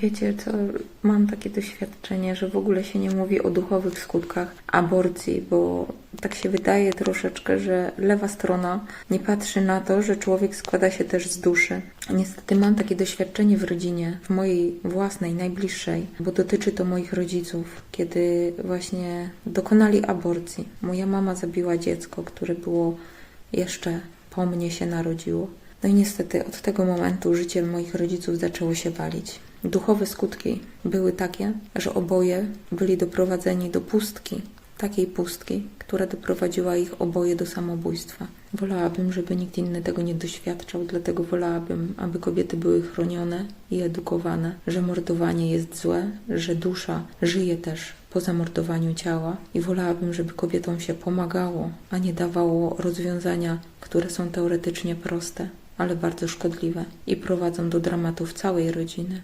Wiecie co, mam takie doświadczenie, że w ogóle się nie mówi o duchowych skutkach aborcji, bo tak się wydaje troszeczkę, że lewa strona nie patrzy na to, że człowiek składa się też z duszy. Niestety mam takie doświadczenie w rodzinie, w mojej własnej, najbliższej, bo dotyczy to moich rodziców, kiedy właśnie dokonali aborcji. Moja mama zabiła dziecko, które było jeszcze po mnie się narodziło. No i niestety od tego momentu życie moich rodziców zaczęło się walić. Duchowe skutki były takie, że oboje byli doprowadzeni do pustki, takiej pustki, która doprowadziła ich oboje do samobójstwa. Wolałabym, żeby nikt inny tego nie doświadczał, dlatego wolałabym, aby kobiety były chronione i edukowane, że mordowanie jest złe, że dusza żyje też po zamordowaniu ciała i wolałabym, żeby kobietom się pomagało, a nie dawało rozwiązania, które są teoretycznie proste, ale bardzo szkodliwe i prowadzą do dramatów całej rodziny.